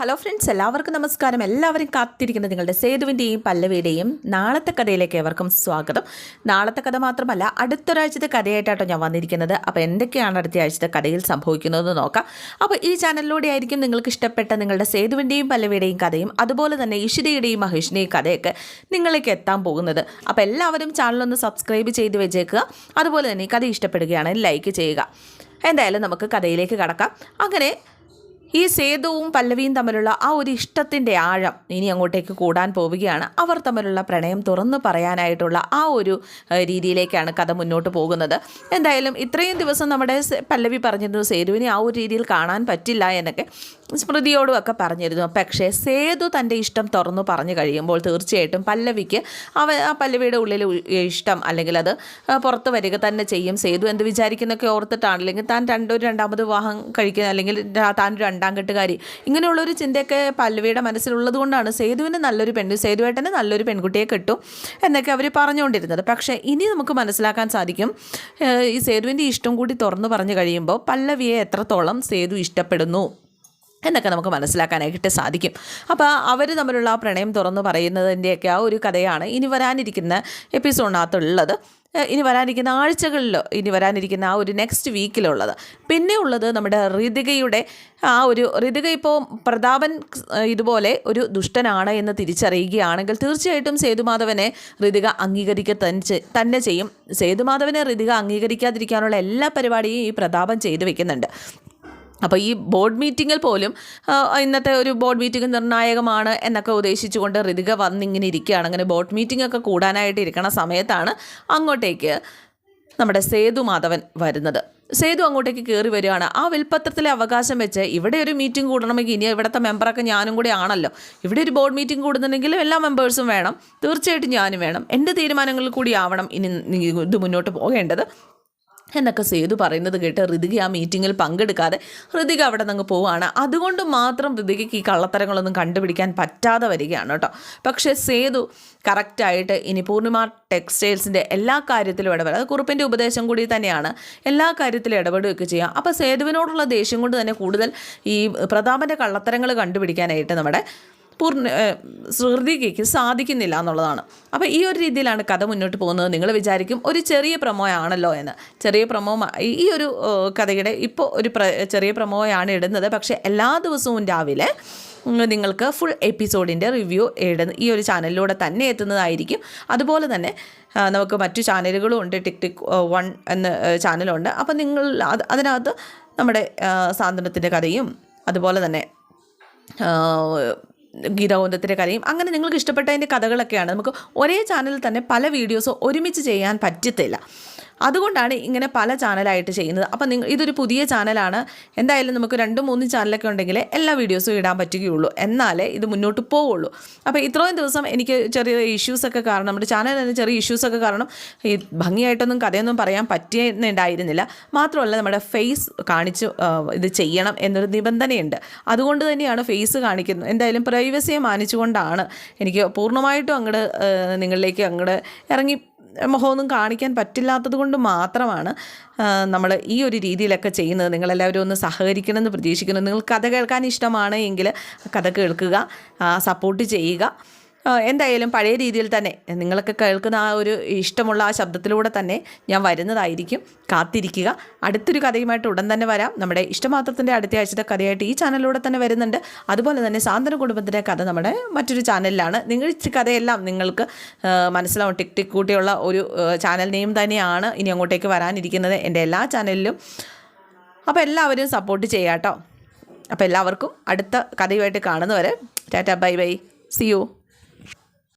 Hello friends എല്ലാവർക്കും നമസ്കാരം. എല്ലാവരും കാത്തിരിക്കുന്ന നിങ്ങളുടെ സേതുവിന്റെയും പല്ലവിയുടെയും നാളത്തെ കഥയിലേക്ക് ഏവർക്കും സ്വാഗതം. നാളത്തെ കഥ മാത്രമല്ല അടുത്തൊരാഴ്ചത്തെ കഥയായിട്ടാണ് ഞാൻ വന്നിരിക്കുന്നത്. അപ്പോൾ എന്തൊക്കെയാണ് അടുത്ത ആഴ്ചത്തെ കഥയിൽ സംഭവിക്കുന്നതെന്ന് നോക്കാം. അപ്പോൾ ഈ ചാനലിലൂടെ ആയിരിക്കും നിങ്ങൾക്ക് ഇഷ്ടപ്പെട്ട നിങ്ങളുടെ സേതുവിന്റെയും പല്ലവിയുടെയും കഥയും അതുപോലെ തന്നെ ഇഷിതയുടെയും മഹേഷിന്റെയും കഥയൊക്കെ നിങ്ങളിലേക്ക് എത്താൻ പോകുന്നത്. അപ്പോൾ എല്ലാവരും ചാനലൊന്ന് സബ്സ്ക്രൈബ് ചെയ്ത് വെച്ചേക്കുക. അതുപോലെ തന്നെ കഥ ഇഷ്ടപ്പെടുകയാണെങ്കിൽ ലൈക്ക് ചെയ്യുക. എന്തായാലും നമുക്ക് കഥയിലേക്ക് കടക്കാം. അങ്ങനെ ഈ സേതുവും പല്ലവിയും തമ്മിലുള്ള ആ ഒരു ഇഷ്ടത്തിന്റെ ആഴം ഇനി അങ്ങോട്ടേക്ക് കൂടാൻ പോവുകയാണ്. അവർ തമ്മിലുള്ള പ്രണയം തുറന്നു പറയാനായിട്ടുള്ള ആ ഒരു രീതിയിലേക്കാണ് കഥ മുന്നോട്ട് പോകുന്നത്. എന്തായാലും ഇത്രയും ദിവസം നമ്മുടെ പല്ലവി പറഞ്ഞിരുന്നു സേതുവിനെ ആ ഒരു രീതിയിൽ കാണാൻ പറ്റില്ല എന്നൊക്കെ സ്മൃതിയോടും ഒക്കെ പറഞ്ഞിരുന്നു. പക്ഷേ സേതു തന്റെ ഇഷ്ടം തുറന്നു പറഞ്ഞു കഴിയുമ്പോൾ തീർച്ചയായിട്ടും പല്ലവിക്ക് അവ ആ പല്ലവിയുടെ ഉള്ളിൽ ഇഷ്ടം അല്ലെങ്കിൽ അത് പുറത്ത് വരിക തന്നെ ചെയ്യും. സേതു എന്ത് വിചാരിക്കുന്നൊക്കെ ഓർത്തിട്ടാണ്. അല്ലെങ്കിൽ താൻ രണ്ടൊരു രണ്ടാമത് വിവാഹം കഴിക്കുന്ന അല്ലെങ്കിൽ താൻ രണ്ടാം കെട്ടുകാരി ഇങ്ങനെയുള്ളൊരു ചിന്തയൊക്കെ പല്ലവിയുടെ മനസ്സിലുള്ളത് കൊണ്ടാണ് സേതുവിന് നല്ലൊരു പെണ്ണ് സേതുവേട്ടന് നല്ലൊരു പെൺകുട്ടിയെ കിട്ടും എന്നൊക്കെ അവർ പറഞ്ഞുകൊണ്ടിരുന്നത്. പക്ഷേ ഇനി നമുക്ക് മനസ്സിലാക്കാൻ സാധിക്കും ഈ സേതുവിന്റെ ഇഷ്ടം കൂടി തുറന്നു പറഞ്ഞു കഴിയുമ്പോൾ പല്ലവിയെ എത്രത്തോളം സേതു ഇഷ്ടപ്പെടുന്നു? എന്നൊക്കെ നമുക്ക് മനസ്സിലാക്കാനായിട്ട് സാധിക്കും. അപ്പോൾ അവർ തമ്മിലുള്ള ആ പ്രണയം തുറന്നു പറയുന്നതിന്റെയൊക്കെ ആ ഒരു കഥയാണ് ഇനി വരാനിരിക്കുന്ന എപ്പിസോഡിനകത്തുള്ളത്. ഇനി വരാനിരിക്കുന്ന ആഴ്ചകളിൽ ഇനി വരാനിരിക്കുന്ന ആ ഒരു നെക്സ്റ്റ് വീക്കിലുള്ളത് പിന്നെ ഉള്ളത് നമ്മുടെ ഋതികയുടെ ആ ഒരു ഋതിക ഇപ്പോൾ പ്രതാപൻ ഇതുപോലെ ഒരു ദുഷ്ടനാണ് എന്ന് തിരിച്ചറിയുകയാണെങ്കിൽ തീർച്ചയായിട്ടും സേതുമാധവനെ ഋതിക അംഗീകരിക്കുക തന്നെ തന്നെ ചെയ്യും. സേതുമാധവനെ ഋതിക അംഗീകരിക്കാതിരിക്കാനുള്ള എല്ലാ പരിപാടിയും ഈ പ്രതാപൻ ചെയ്തു വെക്കുന്നുണ്ട്. അപ്പോൾ ഈ ബോർഡ് മീറ്റിങ്ങിൽ പോലും ഇന്നത്തെ ഒരു ബോർഡ് മീറ്റിംഗ് നിർണായകമാണ് എന്നൊക്കെ ഉദ്ദേശിച്ചുകൊണ്ട് ഋതിക വന്നിങ്ങനെ ഇരിക്കുകയാണ്. അങ്ങനെ ബോർഡ് മീറ്റിംഗ് ഒക്കെ കൂടാനായിട്ട് ഇരിക്കണ സമയത്താണ് അങ്ങോട്ടേക്ക് നമ്മുടെ സേതു മാധവൻ വരുന്നത്. സേതു അങ്ങോട്ടേക്ക് കയറി വരികയാണ്. ആ വിൽപ്പത്രത്തിലെ അവകാശം വെച്ച് ഇവിടെ ഒരു മീറ്റിംഗ് കൂടണമെങ്കിൽ ഇനി ഇവിടുത്തെ മെമ്പറൊക്കെ ഞാനും കൂടി ആണല്ലോ. ഇവിടെ ഒരു ബോർഡ് മീറ്റിംഗ് കൂടുന്നുണ്ടെങ്കിൽ എല്ലാ മെമ്പേഴ്സും വേണം. തീർച്ചയായിട്ടും ഞാനും വേണം. എന്റെ തീരുമാനങ്ങളിൽ കൂടി ആവണം ഇനി ഇത് മുന്നോട്ട് പോകേണ്ടത്. എന്നൊക്കെ സേതു പറയുന്നത് കേട്ട് ഋതിക ആ മീറ്റിങ്ങിൽ പങ്കെടുക്കാതെ ഋതിക അവിടെ നിന്ന് പോവുകയാണ് അതുകൊണ്ട് മാത്രം ഋതികയ്ക്ക് ഈ കള്ളത്തരങ്ങളൊന്നും കണ്ടുപിടിക്കാൻ പറ്റാതെ വരികയാണ് കേട്ടോ. പക്ഷേ സേതു കറക്റ്റായിട്ട് ഇനി പൂർണിമ ടെക്സ്റ്റൈൽസിന്റെ എല്ലാ കാര്യത്തിലും ഇടപെടുക അത് കുറുപ്പിന്റെ ഉപദേശം കൂടി തന്നെയാണ്. എല്ലാ കാര്യത്തിലും ഇടപെടുകയൊക്കെ ചെയ്യാം. അപ്പോൾ സേതുവിനോടുള്ള ദേഷ്യം കൊണ്ട് തന്നെ കൂടുതൽ ഈ പ്രതാപന്റെ കള്ളത്തരങ്ങൾ കണ്ടുപിടിക്കാനായിട്ട് നമ്മുടെ പൂർണ ശ്രുതികയ്ക്ക് സാധിക്കുന്നില്ല എന്നുള്ളതാണ്. അപ്പോൾ ഈ ഒരു രീതിയിലാണ് കഥ മുന്നോട്ട് പോകുന്നത്. നിങ്ങൾ വിചാരിക്കും ഒരു ചെറിയ പ്രമോയാണല്ലോ എന്ന്. ചെറിയ പ്രമോ ഈ ഒരു കഥയുടെ ഇപ്പോൾ ഒരു പ്ര ചെറിയ പ്രമോയാണ് ഇടുന്നത്. പക്ഷേ എല്ലാ ദിവസവും രാവിലെ നിങ്ങൾക്ക് ഫുൾ എപ്പിസോഡിന്റെ റിവ്യൂ ഇടുന്ന ഈ ഒരു ചാനലിലൂടെ തന്നെ എത്തുന്നതായിരിക്കും. അതുപോലെ തന്നെ നമുക്ക് മറ്റു ചാനലുകളും ഉണ്ട്. ടിക് ടിക് വൺ എന്ന ചാനലുണ്ട് അപ്പം നിങ്ങൾ അത് അതിനകത്ത് നമ്മുടെ സാന്ത്വനത്തിന്റെ കഥയും അതുപോലെ തന്നെ ഗീതാഗോന്തത്തിന്റെ കഥയും. അങ്ങനെ നിങ്ങൾക്ക് ഇഷ്ടപ്പെട്ടതിന്റെ കഥകളൊക്കെയാണ്. നമുക്ക് ഒരേ ചാനലിൽ തന്നെ പല വീഡിയോസ് ഒരുമിച്ച് ചെയ്യാൻ പറ്റത്തില്ല. അതുകൊണ്ടാണ് ഇങ്ങനെ പല ചാനലായിട്ട് ചെയ്യുന്നത്. അപ്പം നിങ്ങൾ ഇതൊരു പുതിയ ചാനലാണ്. എന്തായാലും നമുക്ക് രണ്ട് മൂന്ന് ചാനലൊക്കെ ഉണ്ടെങ്കിൽ എല്ലാ വീഡിയോസും ഇടാൻ പറ്റുകയുള്ളൂ. എന്നാലേ ഇത് മുന്നോട്ട് പോവുള്ളൂ. അപ്പോൾ ഇത്രയും ദിവസം എനിക്ക് ചെറിയ ഇഷ്യൂസൊക്കെ കാരണം നമ്മുടെ ചാനലിന് ചെറിയ ഇഷ്യൂസൊക്കെ കാരണം ഈ ഭംഗിയായിട്ടൊന്നും കഥയൊന്നും പറയാൻ പറ്റിയിട്ടുണ്ടായിരുന്നില്ല മാത്രമല്ല നമ്മുടെ ഫേസ് കാണിച്ച് ഇത് ചെയ്യണം എന്നൊരു നിബന്ധനയുണ്ട്. അതുകൊണ്ട് തന്നെയാണ് ഫേസ് കാണിക്കുന്നത്. എന്തായാലും പ്രൈവസിയെ മാനിച്ചുകൊണ്ടാണ് എനിക്ക് പൂർണമായിട്ടും അങ്ങോട്ട് നിങ്ങളിലേക്ക് അങ്ങോട്ട് ഇറങ്ങി മുഖമൊന്നും കാണിക്കാൻ പറ്റില്ലാത്തത് കൊണ്ട് മാത്രമാണ് നമ്മൾ ഈ ഒരു രീതിയിലൊക്കെ ചെയ്യുന്നത്. നിങ്ങളെല്ലാവരും ഒന്ന് സഹകരിക്കണമെന്ന് പ്രതീക്ഷിക്കുന്നു. നിങ്ങൾ കഥ കേൾക്കാൻ ഇഷ്ടമാണ് എങ്കിൽ കഥ കേൾക്കുക സപ്പോർട്ട് ചെയ്യുക. എന്തായാലും പഴയ രീതിയിൽ തന്നെ നിങ്ങളൊക്കെ കേൾക്കുന്ന ആ ഒരു ഇഷ്ടമുള്ള ആ ശബ്ദത്തിലൂടെ തന്നെ ഞാൻ വരുന്നതായിരിക്കും. കാത്തിരിക്കുക. അടുത്തൊരു കഥയുമായിട്ട് ഉടൻ തന്നെ വരാം. നമ്മുടെ ഇഷ്ടമാത്രത്തിന്റെ അടുത്ത ആഴ്ചത്തെ കഥയായിട്ട് ഈ ചാനലിലൂടെ തന്നെ വരുന്നുണ്ട്. അതുപോലെ തന്നെ സാന്ത്വന കുടുംബത്തിന്റെ കഥ നമ്മുടെ മറ്റൊരു ചാനലിലാണ്. നിങ്ങൾ ഈ കഥയെല്ലാം നിങ്ങൾക്ക് മനസ്സിലാവും. ടിക് ടിക് കൂട്ടിയുള്ള ഒരു ചാനൽ നെയിം തന്നെയാണ് ഇനി അങ്ങോട്ടേക്ക് വരാനിരിക്കുന്നത് എന്റെ എല്ലാ ചാനലിലും. അപ്പോൾ എല്ലാവരും സപ്പോർട്ട് ചെയ്യാം കേട്ടോ. അപ്പോൾ എല്ലാവർക്കും അടുത്ത കഥയുമായിട്ട് കാണുന്നവരെ tata bye bye. See you